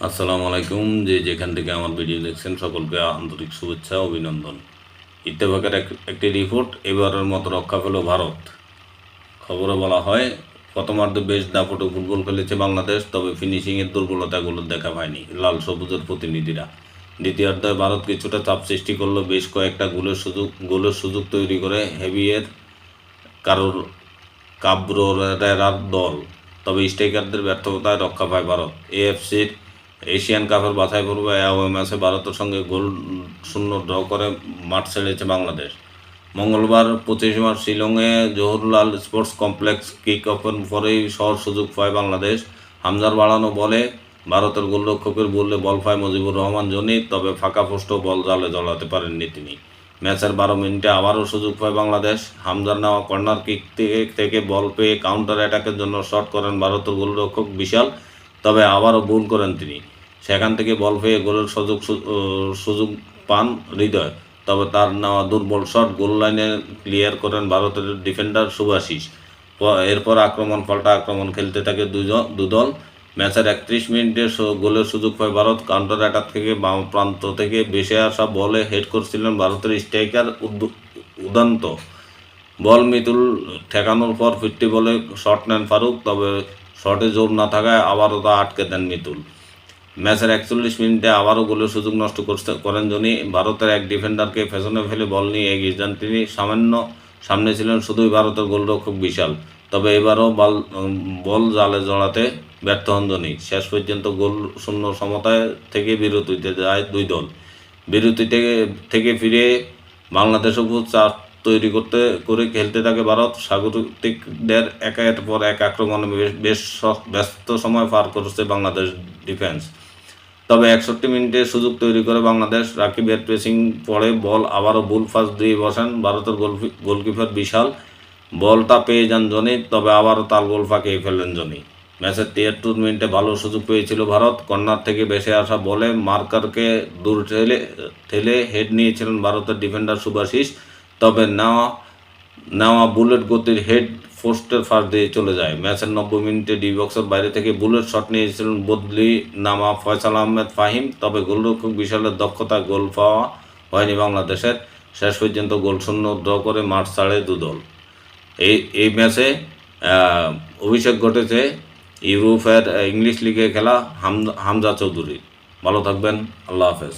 আসসালামু আলাইকুম। যে যেখান থেকে আমার ভিডিও দেখছেন, সকলকে আন্তরিক শুভেচ্ছা, অভিনন্দন। ইত্তেফাকের এক- একটি রিপোর্ট এবারের মতো রক্ষা পেল ভারত। খবরে বলা হয়, প্রথমার্ধে বেশ দাপটে ফুটবল খেলেছে বাংলাদেশ, তবে ফিনিশিংয়ের দুর্বলতাগুলো দেখা পায়নি লাল সবুজের প্রতিনিধিরা। দ্বিতীয়ার্ধে ভারত কিছুটা চাপ সৃষ্টি করল, বেশ কয়েকটা গোলের সুযোগ গোলের সুযোগ তৈরি করে হেভিয়ের কারোর কাব্রোরেরার দল। তবে স্ট্রাইকারদের ব্যর্থতায় রক্ষা পায় ভারত। এএফসির এশিয়ান কাপের বাছাই পর্বে ওই ম্যাচে ভারতের সঙ্গে গোল শূন্য ড্র করে মাঠ ছেড়েছে বাংলাদেশ। মঙ্গলবার পঁচিশ মার্চ শিলংয়ে জওহরলাল স্পোর্টস কমপ্লেক্স কিক অফের পরেই শহর সুযোগ পায় বাংলাদেশ। হামজার বাড়ানো বলে ভারতের গোলরক্ষকের বললে বল পায় মুজিবুর রহমান জনি তবে ফাঁকা পোস্ট বল জালে জড়াতে পারেননি তিনি। ম্যাচের বারো মিনিটে আবারও সুযোগ পায় বাংলাদেশ। হামজার নেওয়া কর্নার কিক থেকে বল পেয়ে কাউন্টার অ্যাটাকের জন্য শট করেন ভারতের গোলরক্ষক বিশাল তবে আবারও ভুল করেন তিনি। সেখান থেকে বল পেয়ে গোলের সুযোগ সুযোগ পান হৃদয়। তবে তার নেওয়া দুর্বল শট গোল লাইনে ক্লিয়ার করেন ভারতের ডিফেন্ডার সুভাশিস প- এরপর আক্রমণ, পাল্টা আক্রমণ খেলতে থাকে দুদল। ম্যাচের একত্রিশ মিনিটে গোলের সুযোগ পায় ভারত। কাউন্টার অ্যাটাক থেকে বাম প্রান্ত থেকে ভেসে আসা বলে হেড করছিলেন ভারতের স্ট্রাইকার উদান্ত। বল মিতুল ঠেকানোর পর ফিরতি বলে শট নেন ফারুক। তবে শটে জোর না থাকায় আবারও তা আটকে দেন মিতুল। ম্যাচের একচল্লিশ মিনিটে আবারও গোলের সুযোগ নষ্ট করতে করেন জনি ভারতের এক ডিফেন্ডারকে পেছনে ফেলে বল নিয়ে এগিয়ে যান তিনি। সামান্য সামনে ছিলেন শুধুই ভারতের গোলরক্ষক বিশাল। তবে এবারও বল বল জালে জড়াতে ব্যর্থ হন জনি শেষ পর্যন্ত গোল শূন্য সমতায় থেকে বিরতিতে যায় দুই দল। বিরতি থেকে থেকে ফিরে বাংলাদেশের উপর চাপ তৈরি করতে, করে খেলতে থাকে ভারত। স্বাগতিকদের একের পর এক আক্রমণে বেশ- ব্যস্ত সময় পার করছে বাংলাদেশ ডিফেন্স তবে একষট্টি মিনিটে সুযোগ তৈরি করে বাংলাদেশ। রাকিবের প্রেসিং পরে বল আবারও বুল ফাস্ট দিয়ে বসেন ভারতের গোলকি- গোলকিপার বিশাল। বলটা পেয়ে যান জনি তবে আবারও তার গোল ফাঁকিয়ে ফেললেন জনি ম্যাচের তিয়াত্তর মিনিটে ভালো সুযোগ পেয়েছিল ভারত। কর্নার থেকে বেসে আসা বলে মার্কারকে দূর ঠেলে ঠেলে হেড নিয়েছিলেন ভারতের ডিফেন্ডার সুভাশিস। তবে নেওয়া নেওয়া বুলেট গতির হেড পোস্টের ফাঁস দিয়ে চলে যায়। ম্যাচের নব্বই মিনিটে ডি বক্সের বাইরে থেকে বুলেট শট নিয়েছিলেন বদলি নামা ফয়সাল আহমেদ ফাহিম। তবে গোলরক্ষক বিশালের দক্ষতা গোল পাওয়া হয়নি বাংলাদেশের। শেষ পর্যন্ত গোল শূন্য ড্র করে মাঠ ছাড়ে দুদল। এই এই ম্যাচে অভিষেক ঘটেছে ইউরোপের ইংলিশ লিগে খেলা হামজা চৌধুরী ভালো থাকবেন, আল্লাহ হাফেজ।